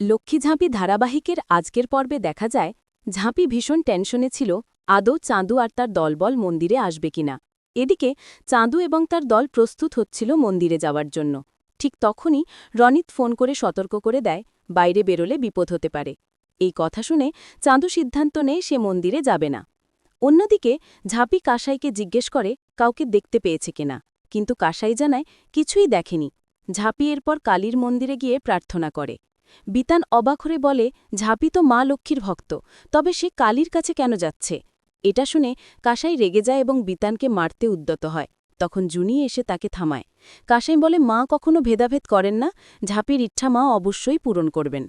লক্ষ্মী ঝাঁপি ধারাবাহিকের আজকের পর্বে দেখা যায়, ঝাঁপি ভীষণ টেনশনে ছিল, আদৌ চাঁদু আর তার দলবল মন্দিরে আসবে কিনা এদিকে, চাঁদু এবং তার দল প্রস্তুত হচ্ছিল মন্দিরে যাওয়ার জন্য। ঠিক তখনই রনিত ফোন করে সতর্ক করে দেয়, বাইরে বেরোলে বিপদ হতে পারে। এই কথা শুনে চাঁদু সিদ্ধান্ত নেয় সে মন্দিরে যাবে না। অন্যদিকে, ঝাঁপি কাসাইকে জিজ্ঞেস করে, কাউকে দেখতে পেয়েছে কিনা কিন্তু কাসাই জানায়, কিছুই দেখেনি। ঝাঁপি এরপর কালীর মন্দিরে গিয়ে প্রার্থনা করে। বিতান অবাক হয়ে বলে, ঝাঁপি তো মা লক্ষ্মীর ভক্ত, তবে সে কালীর কাছে কেন যাচ্ছে? এটা শুনে কাসাই রেগে যায় এবং বিতানকে মারতে উদ্যত হয়। তখন জুনি এসে তাকে থামায়। কাসাই বলে, মা কখনো ভেদাভেদ করেন না, ঝাঁপির ইচ্ছা মা অবশ্যই পূরণ করবেন।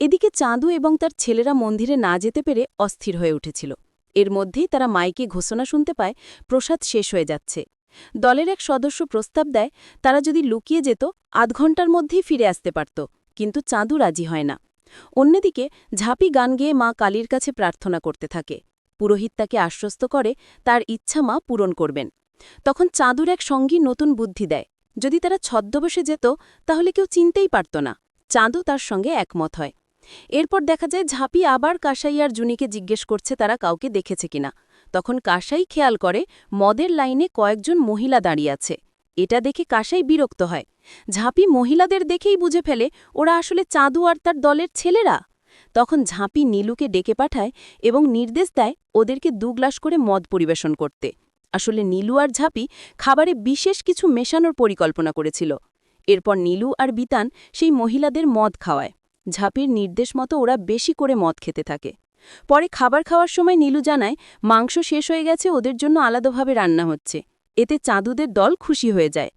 এদিকে চাঁদু এবং তার ছেলেরা মন্দিরে না যেতে পেরে অস্থির হয়ে উঠেছিল। এর মধ্যেই তারা মাইকে ঘোষণা শুনতে পায়, প্রসাদ শেষ হয়ে যাচ্ছে। দলের এক সদস্য প্রস্তাব দেয়, তারা যদি লুকিয়ে যেত আধ ঘণ্টার মধ্যেই ফিরে আসতে পারত। কিন্তু চাঁদু রাজি হয় না। অন্যদিকে, ঝাঁপি গান গেয়ে মা কালীর কাছে প্রার্থনা করতে থাকে। পুরোহিত তাকে আশ্বস্ত করে, তার ইচ্ছা মা পূরণ করবেন। তখন চাঁদুর এক সঙ্গী নতুন বুদ্ধি দেয়। যদি তারা ছদ্মবেশে যেত, তাহলে কেউ চিনতেই পারত না। চাঁদু তার সঙ্গে একমত হয়। এরপর দেখা যায়, ঝাঁপি আবার কাসাই আর জুনিকে জিজ্ঞেস করছে তারা কাউকে দেখেছে কিনা। তখন কাসাই খেয়াল করে, মদের লাইনে কয়েকজন মহিলা দাঁড়িয়ে আছে। এটা দেখে কাসাই বিরক্ত হয়। ঝাঁপি মহিলাদের দেখেই বুঝে ফেলে ওরা আসলে চাঁদু আর তার দলের ছেলেরা। তখন ঝাঁপি নীলুকে ডেকে পাঠায় এবং নির্দেশ দেয় ওদেরকে দু গ্লাস করে মদ পরিবেশন করতে। আসলে নীলু আর ঝাঁপি খাবারে বিশেষ কিছু মেশানোর পরিকল্পনা করেছিল। এরপর নীলু আর বিতান সেই মহিলাদের মদ খাওয়ায়। ঝাঁপির নির্দেশ মতো ওরা বেশি করে মদ খেতে থাকে। পরে খাবার খাওয়ার সময় নীলু জানায়, মাংস শেষ হয়ে গেছে, ওদের জন্য আলাদাভাবে রান্না হচ্ছে। এতে চাঁদুদের দল খুশি হয়ে যায়।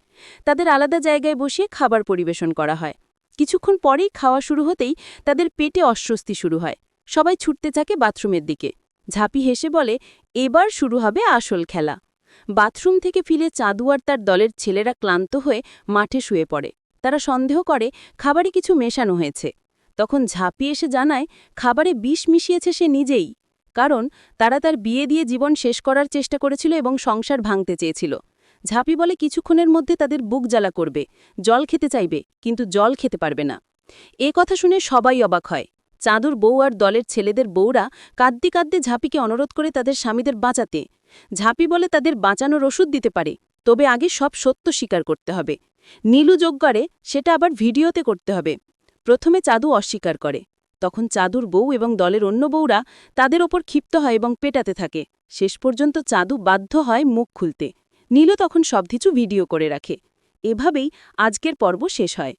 তাদের আলাদা জায়গায় বসিয়ে খাবার পরিবেশন করা হয়। কিছুক্ষণ পরেই খাওয়া শুরু হতেই তাদের পেটে অস্বস্তি শুরু হয়। সবাই ছুটতে থাকে বাথরুমের দিকে। ঝাঁপি হেসে বলে, এবার শুরু হবে আসল খেলা। বাথরুম থেকে ফিরে চাঁদু আর তার দলের ছেলেরা ক্লান্ত হয়ে মাঠে শুয়ে পড়ে। তারা সন্দেহ করে, খাবারে কিছু মেশানো হয়েছে। তখন ঝাঁপি এসে জানায়, খাবারে বিষ মিশিয়েছে সে নিজেই। কারণ তারা তার বিয়ে দিয়ে জীবন শেষ করার চেষ্টা করেছিল এবং সংসার ভাঙতে চেয়েছিল। ঝাঁপি বলে কিছুক্ষণের মধ্যে তাদের বুক জ্বালা করবে, জল খেতে চাইবে, কিন্তু জল খেতে পারবে না। এ কথা শুনে সবাই অবাক হয়। চাঁদুর বউ আর দলের ছেলেদের বউরা কাঁদতে কাঁদতে ঝাঁপিকে অনুরোধ করে তাদের স্বামীদের বাঁচাতে। ঝাঁপি বলে তাদের বাঁচানোর ওষুধ দিতে পারে, তবে আগে সব সত্য স্বীকার করতে হবে। নীলু যোগ করে সেটা আবার ভিডিওতে করতে হবে। প্রথমে চাঁদু অস্বীকার করে। তখন চাঁদুর বউ এবং দলের অন্য বউরা তাদের ওপর ক্ষিপ্ত হয় এবং পেটাতে থাকে। শেষ পর্যন্ত চাঁদু বাধ্য হয় মুখ খুলতে। নীলু তখন সবকিছু ভিডিও করে রাখে। এভাবেই আজকের পর্ব শেষ হয়।